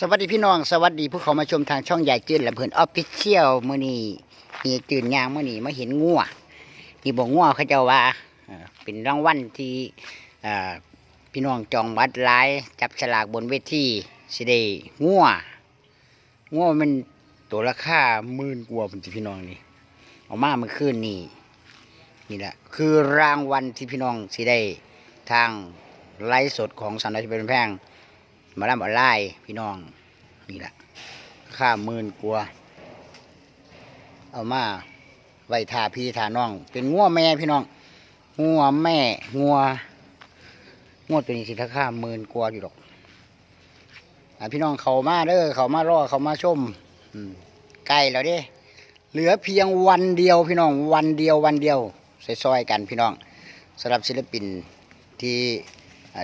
สวัสดีพี่น้องสวัสดีผู้เขามาชมทางช่องใหญ่จืดและเพื่อนออฟฟิเชียลมื่อนี้มีจืดยางมื่อนี้มาเห็นงัวที่บอกงัวเขาเจ้าว่าเป็นรางวัลที่พี่น้องจองบัตรหลายจับฉลากบนเวทีสิได้งัวงัวมันตัวราคาหมื่นกว่าเป็นพี่น้องนี่เอามาเมื่อคืนนี่นี่แหละคือรางวัลที่พี่น้องสิได้ทางไลฟ์สดของสันนิษฐานเป็นแพง มาล่ำออนไลน์พี่น้องนี่แหละค่าหมื่นกว่าเอามาไว้ทาพี่ทาน้อง เป็นงัวแม่พี่น้องงัวแม่งัวงวดตัวนี้สิราคาหมื่นกว่าอยู่ดอกอพี่น้องเขามาเด้อเขามารอเขามาชมอืมใกล้แล้วเด้เหลือเพียงวันเดียวพี่น้องวันเดียววันเดียวซอยๆกันพี่น้องสำหรับศิลปินที่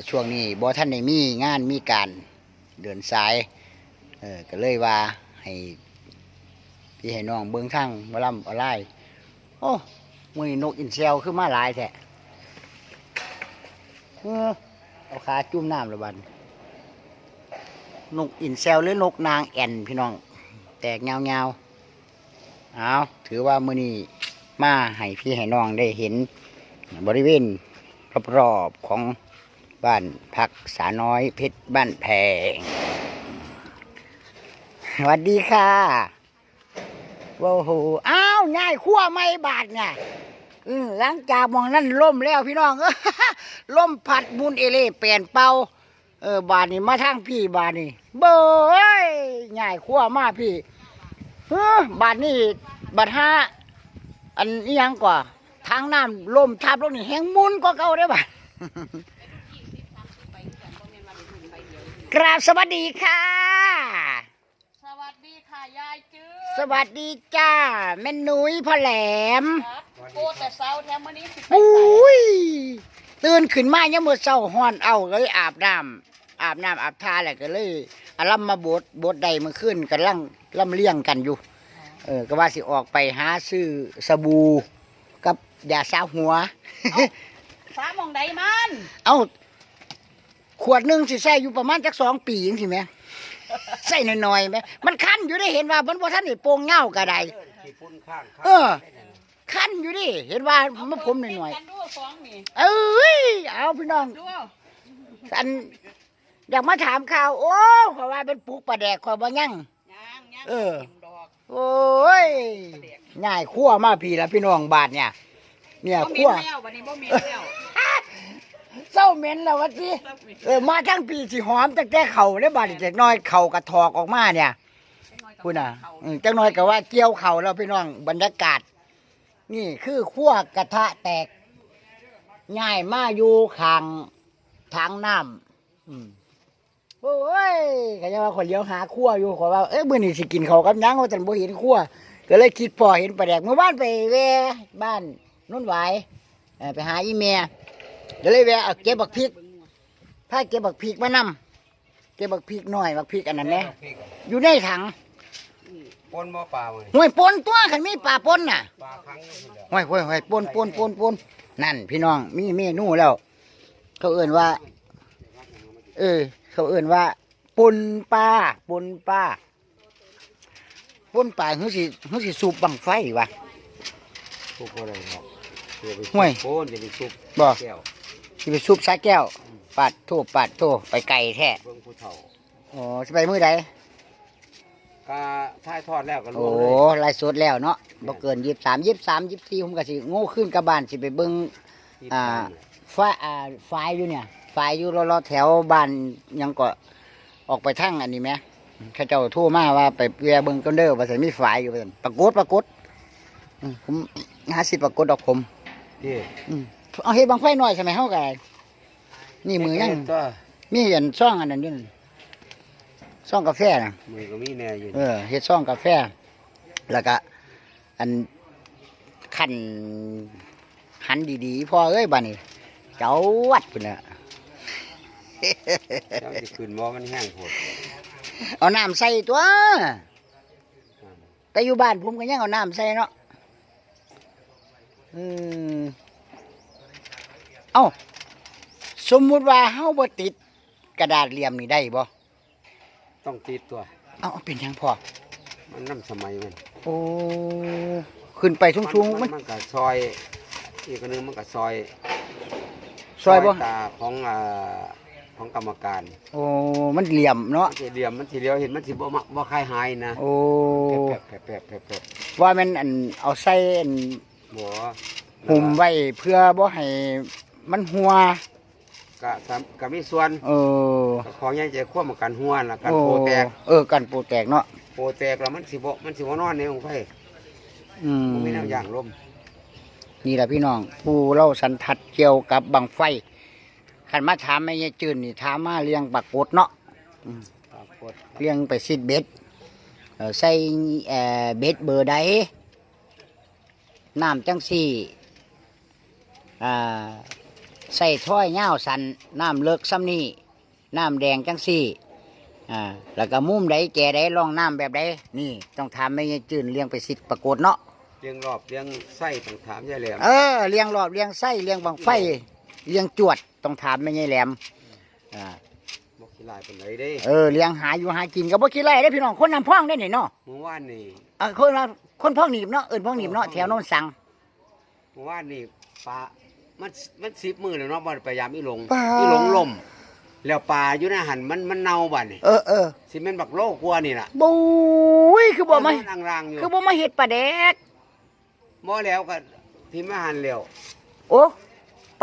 ช่วงนี้บ่ท่านในมีงานมีการเดินสายเออก็เลยว่าให้พี่ให้น้องเบิ้องทางมาล่ำออนไล่โอ้มือนกอินเซลขึ้นมาหลายแท้เออเอาขาจุ่มน้ำละบันนกอินเซลหรือนกนางแอ่นพี่น้อง แตกเงาเงาเอาถือว่ามือนี้มาให้พี่ให้น้องได้เห็นบริเวณรอบๆของ บ้านพักสาน้อยเพชรบ้านแพงสวัสดีค่ะว้โหอ้าวง่ายขั้วไม่บาดไงหลังจากมองนั่นล่มแล้วพี่น้องล่มผัดบุญเอเล่เปลี่ยนเป่าเออบาดนี่มาทางพี่บาดนี่เบยง่ายขั้วมากพี่เออบาดนี่บาดห้าอันนี้ยังกว่าทางน้ำล่มทับลงนี่แห้งมุนกว่าเก่าได้บ่า กราบสวัสดีค่ะ สวัสดีค่ะยายจื้อสวัสดีจ้าแม่นุ้ยพ่อแหลมครับโอ้แต่เช้าแถมมื้อนี้สิไปอุใส่้ยตื่นขึ้นมายังมือเศร้าห้อนเอาเลยอาบน้ำอาบน้ำอาบทาแหละก็เลยอารัมมาบดบดใดเมื่อคืนกันล่งล่ำเลี้ยงกันอยู่ เออก็ว่าสิออกไปหาซื้อสบู่กับยาซาหัวสามองใดมัน เอา ขวดหนึ่งสิใส่อยู่ประมาณจักสองปีจังสิแหม่ใส่หน่อยๆไหมมันคันอยู่ได้เห็นว่ามันบ่ท่านได้โปร่งเงากระไดขี้พุ่นข้างเออคันอยู่ดิเห็นว่ามันผมหน่อยกันดูสองนี่ๆเอ้ยเอาพี่น้อง ดูอันอยากมาถามข่าว โอ้ขอยว่าเป็นปลูกปลาแดกขอยบ่ยั่งย่างย่างเออ ต็มดอกโอ้ยง่ายคั่วมาพี่ละพี่น้องบาทเนี่ย เนี่ยบ่มีคั่วแล้ววันนี้บ่มีแล้ว เศร้าเหม็นแล้ววะจีเออมาทั้งปีสิหอมตั้งแต่เข่าได้บาดนี้จักหน้อยเข่ากระทอกออกมาเนี่ยพูดน่ะอืมจังน้อยก็ว่าเกี่ยวเข่าแล้วพี่น้องบรรยากาศ นี่คือขั้วกระทะแตกง่ายมาอยู่ข้างทางน้ำอืมโอ้ยก็ยังว่าคนเลี้ยวหาขั้วอยู่ขอว่าเอ้ยมื้อนี้สิกินเขาวกับหยังว่าแต่บ่เห็นขั้วก็เลยคิดพอเห็นปลาแดกเมื่อวานไปแวะบ้านนุ่นไหวายเอ่อไปหาอีเมีย ก็เลยแวะเอาเก็บบักพริกถ้าเก็บบักพริกมานำเก็บบักพริกหน่อยบักพริกอันนั้นแหละอยู่ในถังปนบ่ปลาเลยห่วยปนตัวขันมีปลาปนน่ะปลาครั้งนี่แหละห่วยห่วยห่วยปนปนปนปนนั่น พี่น้องมีเมนูแล้ว เขาเอื่นว่า เออ เขาเอื่นว่าปนปลาปนปลาปนปลาหือสิหือสิสูบบังไฟวะทุกคนเลยครับเดี๋ยวไปห่วยโป้นจะไปซุปบ่ แก้ว สิไปสูบสาแก้วปัดโทปัดโทไปไก่แท้เบิ่งผู้เฒ่าอ๋อสิไปมื้อใดกาท้ายทอดแล้วก็ลโอ้วงเลยไล่สดแล้วเนาะบ่เกินยี่สามยี่สามยี่สี่ผมก็สิโง่ขึ้นกับบ้านสิไปเบิ่ง ที่อ่า บ้านไฟอ่าไฟอยู่เนี่ยไฟอยู่รอๆแถวบ้านยังก็ออกไปทางอันนี้ไหมเข้าเจ้าโทรมาว่าไปแวะเบิ่งกันเด้อว่าสิมีไฟอยู่ว่าซั่นปรากฏปรากฏอืมผมหาสิปรากฏดอกผม ที่อืม เอาเฮ็ดบังไฟหน่อยใช่ไหมเฮาก็ได้นี่มือยังตัวมีอันซ่องอันนั้นอยู่นั่นซ่องกาแฟน่ะมือก็มีแน่อยู่เออเฮ็ดซ่องกาแฟ แล้วก็อันขันหันดีๆพอเอ้ยบัดนี้เจ้าวัดพุ่นน่ะแล้วสิขึ้นบ่มันแห้งโหดเอาน้ำใส่ตัว แต่อยู่บ้านผมก็ยังเอาน้ำใส่เนาะอืม เอ้า สมมุติว่าเฮาบ่ติดกระดาษเหลี่ยมนี่ได้บ่ต้องติดตัว เอาเอาเป็นหยังพอมันน้ำสมัยมันโอ้ขึ้นไปสูงๆมันมันก็ซอย อีกอันหนึงมันก็ซอยซอยบ่ตาของอ่าของกรรมการโอ้มันเหลี่ยมเนาะมันสิเหลี่ยมมันสิเลี้ยวเห็นมันสิบ่มักบ่คลายหายนะโอ้แผลบแผลบแผลบแผลบว่ามันอันเอาใส่อันบ่หุ่มไว้เพื่อบ่ให้ มันหัวก็ก็ก็มีส่วนเออก็ของใหญ่ใจควบกันหัวน่ะกันโอ้โปแตกเออกันโปรแตกเนาะโปแตกแล้วมันสิบ่มันสิบ่นอนในองค์ไฟอืมมันมีแนวอย่างลมนี่แหละพี่น้อง ผู้เล่าสันทัดเกี่ยวกับบังไฟขันมาถามไม่ยายจืนนี่ถามมาเลี้ยงปรากฏเนาะปรากฏเลี้ยงไปซิดเบ็ดเอ่อใส่เอ่อเบ็ดเบอร์ใดน้ำจังสี่อ่า ใส่ถ้อยเง่าวสันน้ำเลิกซ้ำนี่น้ำแดงจังสี่อ่าแล้วก็มุมใดแก่ใดลองน้ำแบบใดนี่ต้องถามไม่ยายจืนเลี้ยงไปซิดปรากฏเนาะเลี้ยงรอบเลี้ยงไส้ต้องถามยายแหลมเออเลี้ยงรอบเลี้ยงไส้เลี้ยงบังไฟเลี้ยงจวดต้องถามไม่ใช่แหลมอ่าบ่ขี้ลายปานใดเด้เออเลี้ยงหาอยู่หากินก็บ่คิดไรได้อพี่น้องคนนำพ่องได้นี่เนาะเมื่อวานนี่เออคนว่าคนพ่องหนีบเนาะเอิ้นพ่องหนีบเนาะแถวโน้นสั่งเมื่อวานนี่ปลา มันมันสิบมือแล้วเนาะบ่ได้พยายามอีหลงปลา อีหลงล่มแล้วปลาอยู่ในหันมันมันเน่าบัดนี่เออเออสิแม่นบักโลกกว่านี่ล่ะบุ้ยคือบ่มานรางๆอยู่คือบ่มาเฮ็ดปลาแดก บ่แล้วก็ที่มาหันแล้วโอ้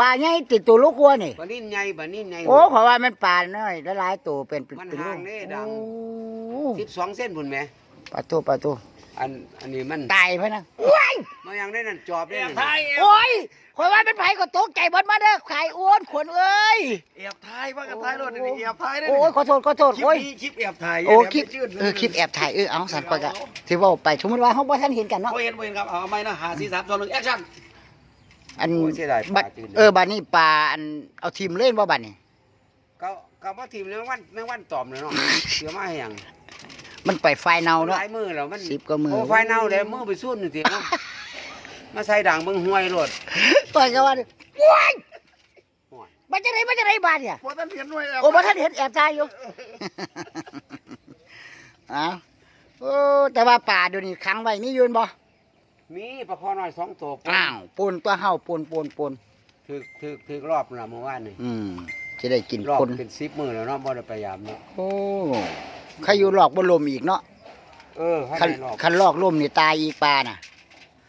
ปลาใหญ่ติดตัวลูกวัวนี่ปลานิ่นใหญ่ปลานิ่นใหญ่ โอ้ขอว่ามันปลาน้อยหลายๆตัวเป็นเป็นมันเป็นห่างเด้ดัง โอ้12เส้นพุ่นแหม ปลาตัวปลาตัวอันอันนี้มันตายพะนะว้ายมายังได้นั่นจอบได้นั่นโอ้ยขอยว่าเป็นไผก็ตกใจเบิดมาเด้อไข่อ้วนขวนเอ้ย เอียบท้ายว่ากันท้ายรถนี่เอียบท้ายได้โอ้ยขอโทษขอโทษคลิปโอ้ย นี้คลิปเอียบท้ายโอ้คลิปชื่นเออคลิปแอบถ่ายเออเอาสั่นก่อนก็ที่เว่าไปสมมติว่าเขาบ่ทันเห็นกันเนาะ โอ้ยเห็นบ่เห็นครับเอาไม่นะหาสี่สามสองหนึ่งแอคชั่น อันโอ้ยเสียดายปบัลาดจืดเออบัดนี้ปลาอันเอาทีมเล่นบ่บัดนี้ก็ก็บ่ทีมแมงวันแมงวันตอมเลยเนาะเสียมาให้หยัง มันไปไฟเนาเนาะหลายมือแล้วมันสิบกว่ามือโอ้ไฟเน่าแล้วมือไปสู้นี่สิเนาะมาใส่ด่างเบิ่งห้วยโลดต่อยกันว่าว้ายห้วยมันจะได้มันจะได้บาดเนี่ยพอท่านเห็นด้วยโอ้บ่ทันเห็นแอบถ่ายอยู่อ้าวโอ้แต่ว่าป่าเดี๋ยวนี้ขังไว้มีอยืนบ่มีปลาคอน้อยสองตัวอ้าวปูนตัวเฮาปูนปูนปูนถึกถึกถึกรอบละเมื่อวานนี่อืมจะได้กินรอบคนเป็นสิบมือแล้วเนาะบ่ได้พยายามเนาะโอ้ ใครอยู่หลอกบ่ลมอีกเนาะเออให้คันได้รอบคันลอกล่มนี่ตายอีกปลาน่ะ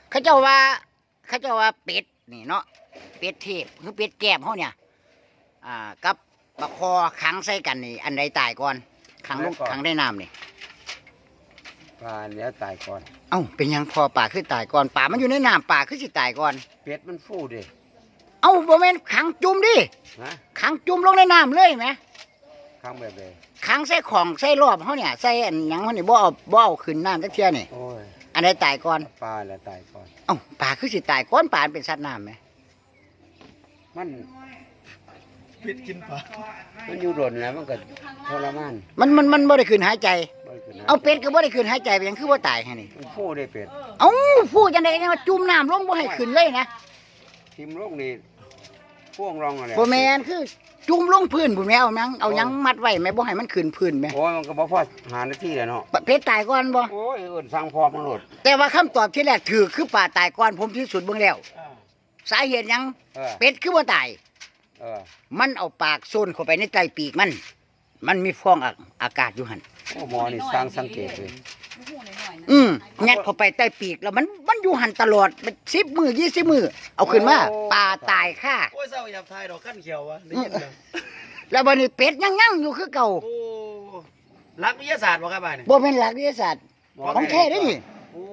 เขาเจ้าว่า เขาเจ้าว่าเป็ดนี่เนาะเป็ดเทพคือเป็ดแก้มเขาเนี่ย อ่ากับปลาคอขังใส่กันนี่อันใดตายก่อนขังลงขังได้น้ำนี่ ปลาเนี้ยตายก่อน เอ้าเป็นหยังพอป่าคือตายก่อนป่ามันอยู่ในน้ำป่าคือสิตายก่อน เป็ดมันฟูดิเอ้าบ่แม่นขังจุ่มดิฮะขังจุ่มลงในน้ำเลยไหม ข้างแบบใดขังใส่ของใส่รอบเขาเนี่ยใส่อันหยังเขานี่บ่เอาบ่เอาขึ้นน้ำจักเที่ยนี่ โอ้ยอันใดตายก่อนปลาแล้วตายก่อน เอ้าป่าคือสิตายก่อนป่ามันเป็นสัตว์น้ำไหมมันปิดกินปลามันอยู่รนแล้วมันก็ทรมานมันมันมันบ่ได้ขึ้นหายใจ บ่ได้ขึ้นหเอาเป็ดก็บ่ได้ขึ้นหายใจไปหยังคือบ่ตายแค่นี้มันฟูได้เป็ดเอ้าพูดจังได๋ว่าจุ่มน้ำลงบ่ให้ขึ้นเลยนะ ทิมโลกนี่ พ่วงรองอะไรบ่แม่นคือจุ่มลงพื้นพุ่นแม่เอาหยังเอาหยังมัดไว้แม่บ่ให้มันขึ้นพื้นแม่โอ้ยมันก็บ่พอหานาทีแล้วเนาะเป็ดตายก่อนบ่โอ้ยเอิ้นสั่งพอมันโลดแต่ว่าคำตอบที่แรกถือคือป่าตายก่อนผมที่สุดเบิ่งแล้วอ่าสาเหตุหยังเออเป็ดคือบ่ตาย เออมันเอาปากโซนเข้าไปในใต้ปีกมัน มันมีฟองอากอากาศอยู่หั่นโอ้หมอนี่สร้างสังเกตเลยหูหน่อยๆนะอืมยัดเข้าไปใต้ปีกแล้วมันมัน อยู่หั่นตลอดเป็น10มื้อ20มื้อเอาขึ้นมาปลาตายค่ะ โอ้ยเศร้าเอียบท้ายดอกขั้นเขียววะได้ยินแล้วแล้วบัดนี้เป็ดยังยังอยู่คือเก่าโอ้รักวิทยาศาสตร์วะครับบ้านนี่บ่เป็นหลักวิทยาศาสตร์ของแท้เด้อนี่โอ้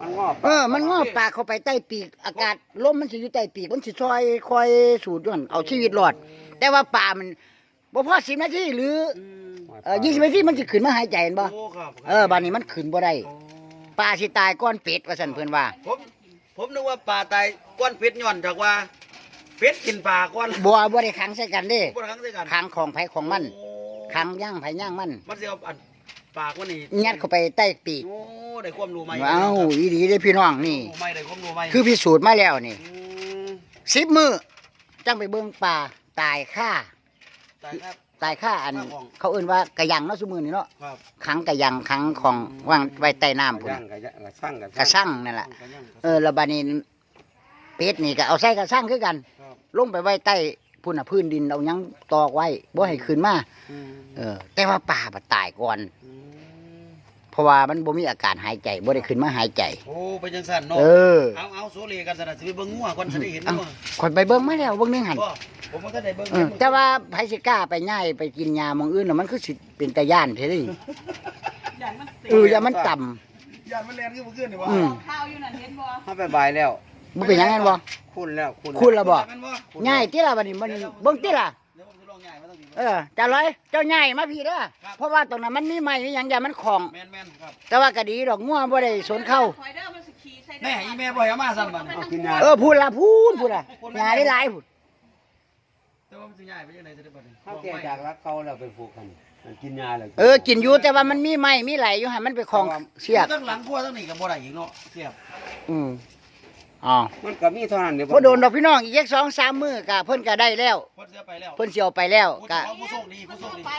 มันงอบเออมันงอปากเข้าไปใต้ปีกอากาศลมมันสิอยู่ใต้ปีกมันสิซอยคอยสูดย้อนเอาชีวิตรอด แต่ว่าป่ามันบ่พอสิบนาทีหรืออืมเอ่อยี่สิบนาทีมันสิขึ้นมาหายใจเห็นบ่โอ้ครับเออบัดนี้มันขึ้นบ่ได้โอ้ ป่าสิตายก่อนเป็ดว่าซั่นเพิ่นว่า ผมผมนึกว่าปลาตายก้อนเป็ดย้อนจากว่าเป็ดกินปลาก้อนบ่บ่ได้ขังใส่กันเด้บ่ได้ครั้งด้วยกันขังของไผของมันโอ้ขังย่างไผย่างมันมันสิเอาอันปากมันนี่ยัดเข้าไปใต้ปีกโอ้ได้ความรู้ใหม่เอ้าอีหลีเด้พี่น้องนี่รู้ใหม่ได้ความรู้ใหม่คือพิสูจน์มาแล้วนี่ม10มื้อจังไปเบิ่งป่าตายค่าตายครับ ตายค่าอันข้าของเขาเอื่นว่ากระยังเนาะซุมือนี่เนาะครับขังกระยังขังของวางไว้ใต้น้ำพุ่นย่างกะยะกะช่างกะกระสั่งนั่นแหละกระยั่งเออแล้วบานี้เป็ดนี่ก็เอาใส่กระสั่งคือกัน ครับลงไปไว้ใต้พุ่นน่ะพื้นดินเอาหยังตอกไว้บ่ให้ขึ้นมาอืมเออ แต่ว่าป่าบ่ตายก่อนอืมเพราะว่ามันบ่มีอาการหายใจบ่ได้ขึ้นมาหายใจ โอ้ไปจังซั่นเนาะเออเอาเอาโซเลกันสนะสิไปเบิ่งงัวก่อนสิได้เห็นเอางัวคนไปเบิ่งมาแล้วเบิ่งนึงหั่นบ่ ผมบ่ทันได้เบิ่งเออแต่ว่าไผสิกล้าไปย่ายไปกินยาหมองอื่นน่ะมันคือสิเป็นตาย่านเท่ดิอย่างมันติดเอออย่ามันต่ำยานมันแล่นขึ้นบ่ขึ้นนี่บ่อืมข้าวอยู่นั่นเห็นบ่เฮาไปบายแล้วบ่เป็นหยังงั้นบ่คุณแล้วคุณคุณละบ่แม่นบ่ย่ายติล่ะบัดนี้มันเบิ่งติล่ะ เดี๋ยวผมสิลองย้ายมาตรงนี้เออจ้าร้อยเจ้าใหญ่มาพี่เด้อครับ เพราะว่าตรงนั้นมันมีไม้มีหยังอย่ามันของ แม่นแม่นครับแต่ว่าก็ดีดอกงัวบ่ได้สนเข้า คอยเด้อมันสิขี่ใส่แม่อีแม่บ่ให้เอามาซ้ำบัดนี้เอากินยา เออพูดละพูดพูดละหาได้หลายพูด แต่ว่ามันสิย้ายไปจังได๋สิได้บัดนี้เฮาแก่จากรักเขาแล้วไปผูกกันมันกินยาแล้วเออกินอยู่แต่ว่ามันมีไม้มีไหลอยู่หั่นมันไปของเสียกทั้งหลังครัวทั้งนี้ก็บ่ได้อีกเนาะเสียบอืมอ๋อมันก็มีเท่านั้นเดี๋ยวบ่โดนดอกพี่น้องอีกจักสองสามมื้อก็เพิ่นก็ได้แล้วเพิ่นเสียไปแล้วเพิ่นสิเอาไปแล้วผู้ก็เจ้าของผู้โชคดีมัผู้นโชคดีไป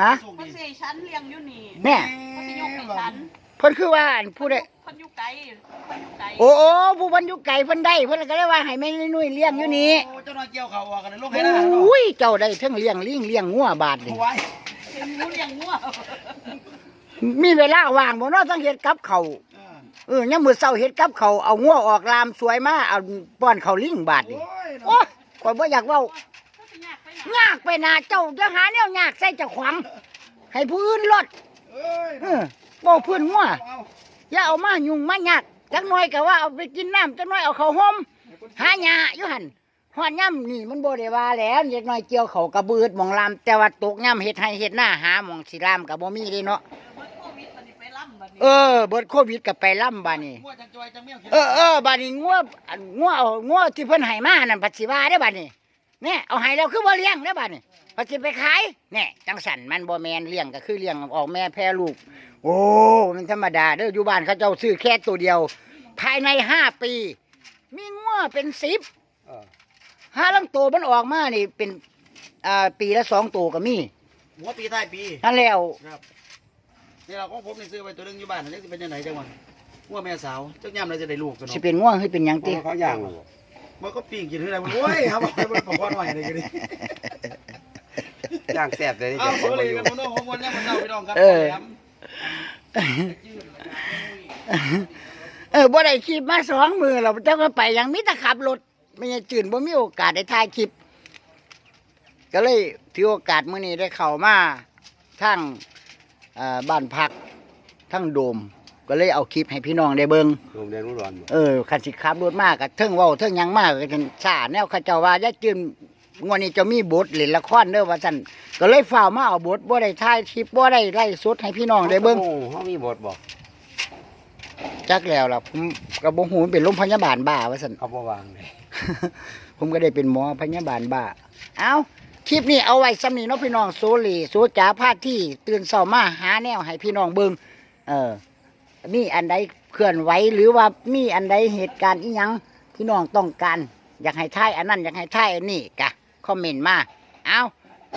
ฮะโชคมันดีสิฉันเลี้ยงอยู่นี่แน่มันสิยกให้ฉันเพิ่นคือว่าอันผู้ใดเพิ่นอยู่ ไกลเพิ่นอยู่ไกลโอ้โอ้ผู้เพิ่นอยู่ไกลเพิ่นได้เพิ่นก็เลยว่าให้แม่นุ่ยๆเลี้ยงอยู่นี่โเจ้าน้อยเกี่ยวเขาออกกันเลยลงโอให้ได้เนาะ้ยเจ้าได้เทั้งเลี้ยงลิงเลี้ยงงัวบาดนี่เอาไว้เห็นงูเลี้ยงงัวมีเวลาว่างบ่เนาะต้องเฮ็ดกับเขาวเออเออยามมื้อเช้าเฮ็ดกับเขาวเอางัวออกลามสวยมาเอาป้อนเขาวลิงบาดนี่โอ้ยโอ้เนาะข่อยบ่อยากเว้า ก็สิยากไปไหนยากไปหนาเจ้าจะหาแนวยากใส่เจ้าขวางให้ผู้อื่นลดเอ้ยเออบ่เพื่อนงัวเอา อย่าเอามายุ่งมายากจักหน่อยก็ว่าเอาไปกินน้ำจักหน่อยเอาเขาห่มหาหญ้าอยู่หันฮอดย่ำนี่มันบ่ได้ว่าแล้วเด็กน้อยเกี่ยวเขากระบืดหมองลามแต่ว่าตกย่ำเฮ็ดให้เฮ็ดหน้าหาหมองสิลามก็บ่มีเด้เนาะเออเบิดโควิดก็ไปล่ำบาดนี้งัวจังจอยจังเมี่ยวขียวเออเออบานี้งัวอันงัวเอางัวที่เพิ่นให้มานั่นปัดสิวาได้บานี้ เนี่ยเอาให้แล้วคือบ่เลี้ยงได้อบาดนี้ปัดสิไปขายเนี่ยจังสันมันบ่แม่นเลี้ยงก็คือเลี้ยงออกแม่แพร่ลูก โอ้มันธรรมดาเด้ออยู่บ้านเขาเจ้าซื้อแค่ตัวเดียว ภายในห้าปี มีงัวเป็นสิบเออห้าลังโตวมันออกมานี่เป็นอ่าปีละสองตัวก็มีหัวปีท้ายปีนั่นแล้วครับนี่เราของผมนี่ซื้อไปตัวหนึงอยู่บ้านนี่สิเป็นจังไดจังหวะงัวแม่สาวจักยามเลยจะได้ลูกกันสิเนาะเป็นง่วงให้เป็นหยังติเขาย่างบ่ มันก็ปิ้งกินเท่าไหร่โอ้ยครับเอาไปบอกว่าหน่อยเลยก็ดีย่างแซ่บเลยนี่เอาจะโซบ่เลอยู่กันพี่น้องของวันนี้มันเจ้าพี่น้องครับเออเออบ่ได้คลิปมาสองมือเราเจ้าก็ไปยังมิตรขับรถไม่ใช่จื่นบ่มีโอกาสได้ถ่ายคลิป ก็เลยถือโอกาสมื้อนี้ได้เข้ามาทั้งเอ่อบ้านพักทั้งโดม ก็เลยเอาคลิปให้พี่น้องได้เบิ่งโรงเรียนรู้ร้อนบ่เออคันสิขับรถมากก็เทิงเว้าเทิงหยังมากก็จังซ่าแนวเขาเจ้าว่าอย่าจื่นงวดนี้จะมีบทเล่นละครเด้อว่าซั่นก็เลยฝ้าวมาเอาบทบ่ได้ถ่ายคลิปบ่ได้ไล่สดให้พี่น้องได้เบิ่ง โอ้เฮามีบทบ่จักแล้วล่ะผมก็บ่ฮู้มันเป็นโรงพยาบาลบ้าว่าซั่นเขาบ่วางเลย ผมก็ได้เป็นหมอพยาบาลบ้า เอาคลิปนี้เอาไว้สำนีเนาะพี่น้องโซลีโซจ๋าพาที่ตื่นเช้ามาหาแนวให้พี่น้องเบิงเออ มีอันใดเคลื่อนไหวหรือว่ามีอันใดเหตุการณ์อีหยังพี่น้องต้องการอยากให้ท่ายอันนั้นอยากให้ท่ายอันนี้กะคอมเมนต์มาเอา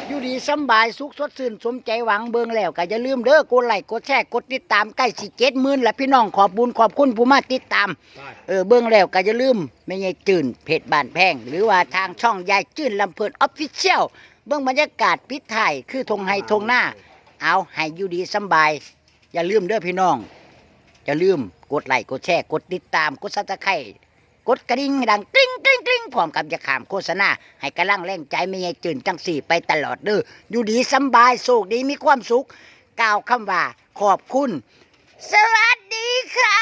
อยู่ดีสบายสุขสดชื่นสมใจหวังเบิงแล้วก็อย่าลืมเด้อกดไลค์กดแชร์กดติดตามใกล้สิเจ็ดหมื่นแล้วพี่น้องขอบบุญขอบคุณผู้มาติดตามเออเบื้องแล้วก็อย่าลืมไม่ใช่จื่นเพจบานแพง หรือว่าทางช่องยายจื่นลำเพลินออฟฟิเชียลเบื้องบรรยากาศปิดถ่ายคือทงไฮทงหน้า เอาให้อยู่ดีสบาย อย่าลืมเด้อพี่น้อง อย่าลืมกดไลค์กดแชร์กดติดตามกดซับสไครต์กดกระดิ่งดังกริ๊งกริ๊งกริ๊งพร้อมกับจะขามโฆษณาให้กระลังแรงใจไม่ให้จืนจังสี่ไปตลอดเด้ออยู่ดีสำบายสุขดีมีความสุขกล่าวคำว่าขอบคุณ สวัสดีค่ะ